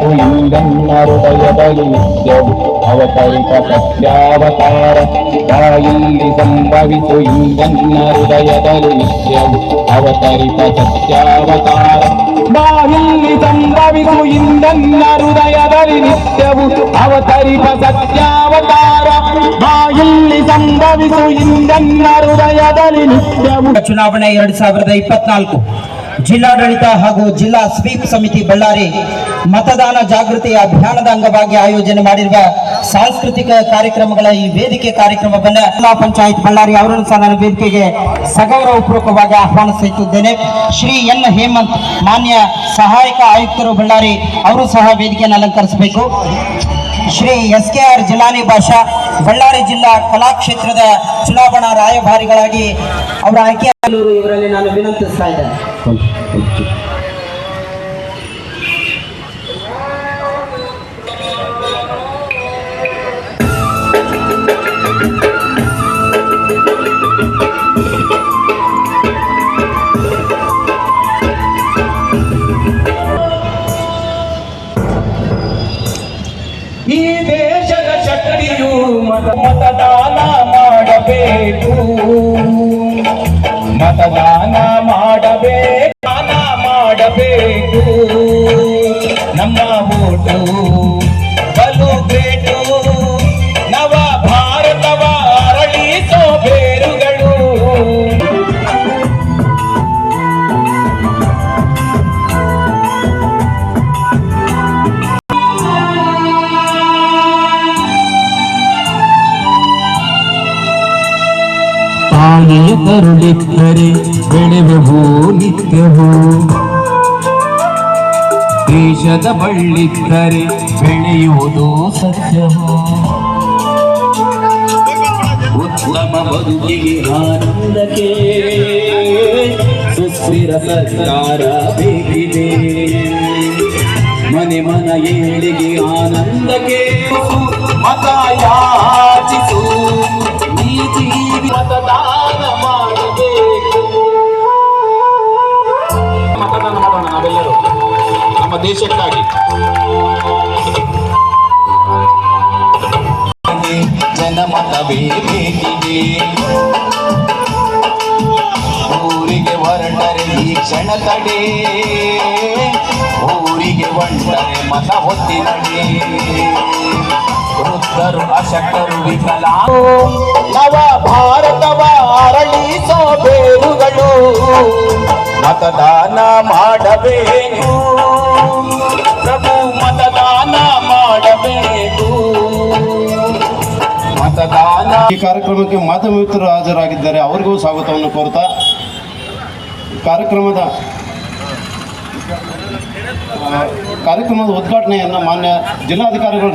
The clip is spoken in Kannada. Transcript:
ಹೃದಯದಲ್ಲಿ ನಿತ್ಯವು ಅವತರಿತ ಸತ್ಯಾವತಾರ ತಾಯಿಲ್ಲಿ ಸಂಭವಿಸು ಇಂದನ್ನ ಹೃದಯದಲ್ಲಿ ನಿತ್ಯವು ಅವತರಿತ ಸತ್ಯಾವತಾರ ಬಾಯಿಲ್ಲಿ ಸಂಭವಿಸು ಇಂಗನ್ನ ಹೃದಯದಲ್ಲಿ ನಿತ್ಯವು ಅವತರಿತ ಸತ್ಯಾವತಾರ ಬಾಯಿಲ್ಲಿ ಸಂಭವಿಸು ಇಂದನ್ನ ಹೃದಯದಲ್ಲಿ ನಿತ್ಯವು ಚುನಾವಣೆ ಎರಡು ಸಾವಿರದ ಇಪ್ಪತ್ನಾಲ್ಕು. ಜಿಲ್ಲಾಡಳಿತ ಹಾಗೂ ಜಿಲ್ಲಾ ಸ್ವೀಪ್ ಸಮಿತಿ ಬಳ್ಳಾರಿ ಮತದಾನ ಜಾಗೃತಿ ಅಭಿಯಾನದ ಅಂಗವಾಗಿ ಆಯೋಜನೆ ಮಾಡಿರುವ ಸಾಂಸ್ಕೃತಿಕ ಕಾರ್ಯಕ್ರಮಗಳ ಈ ವೇದಿಕೆ ಕಾರ್ಯಕ್ರಮವನ್ನು ಜಿಲ್ಲಾ ಪಂಚಾಯತ್ ಬಳ್ಳಾರಿ ಅವರನ್ನು ಸಹ ನಾನು ವೇದಿಕೆಗೆ ಸಗೌರವಪೂರ್ವಕವಾಗಿ ಆಹ್ವಾನಿಸುತ್ತಿದ್ದೇನೆ ಶ್ರೀ ಎನ್ ಹೇಮಂತ್, ಮಾನ್ಯ ಸಹಾಯಕ ಆಯುಕ್ತರು ಬಳ್ಳಾರಿ, ಅವರು ಸಹ ವೇದಿಕೆಯನ್ನು ಅಲಂಕರಿಸಬೇಕು. Shri S K R Jilani Basha, Ballari ಜಿಲ್ಲಾ ಕಲಾಕ್ಷೇತ್ರದ ಚುನಾವಣಾ ರಾಯಭಾರಿಗಳಾಗಿ ಅವರ ಆಯ್ಕೆ ಇವರಲ್ಲಿ ನಾನು ವಿನಂತಿಸ್ತಾ ಇದ್ದೇನೆ. ಈ ದೇಶದ ಶಕ್ತಿಯು ಮತ ಮತದಾನ ಮಾಡಬೇಕು. ಮತದಾನ ಮಾಡಬೇಕು ದಾನ ಮಾಡಬೇಕು ತಾಯಿಯ ಕರುಳಿದ್ದರೆ ಬೆಳೆವೆವು ನಿತ್ಯವೂ ದೇಶದ ಬಳ್ಳಿದ್ದರೆ ಬೆಳೆಯುವುದು ಸತ್ಯವು. ಉತ್ತಮ ಬದುಕಿಗೆ ಆನಂದಕ್ಕೆ ಸುಸ್ಥಿರ ಸರ್ಕಾರ ಬೇಕಿದೆ. ಮನೆ ಮನ ಏಳಿಗೆ ಆನಂದಕ್ಕೆ ಮತ ಯಾಚಿಸು. ನೀತಿ ಮತದಾನ ನಮ್ಮ ದೇಶಕ್ಕಾಗಿ. ಜನಮತವೇ ಬೇಕಿದೆ. ಊರಿಗೆ ಹೊರಟರೆ ಈ ಕ್ಷಣ ತಡೆ. ಊರಿಗೆ ಹೊಂಟರೆ ಮತ ಹೊತ್ತಿನಡೆ. ವೃದ್ಧರು, ಅಶಕ್ತರು ವಿಕಲಾಂಗ ನವ ಭಾರತವ ಅರಳಿಸೋ ಬೇರುಗಳು. ಮತದಾನ ಮಾಡಬೇಕು. ಈ ಕಾರ್ಯಕ್ರಮಕ್ಕೆ ಮಾಧ್ಯಮ ಹಾಜರಾಗಿದ್ದಾರೆ. ಅವರಿಗೂ ಸ್ವಾಗತವನ್ನು ಕೋರ್ತಾ ಕಾರ್ಯಕ್ರಮದ ಕಾರ್ಯಕ್ರಮದ ಉದ್ಘಾಟನೆಯನ್ನು ಮಾನ್ಯ ಜಿಲ್ಲಾಧಿಕಾರಿಗಳು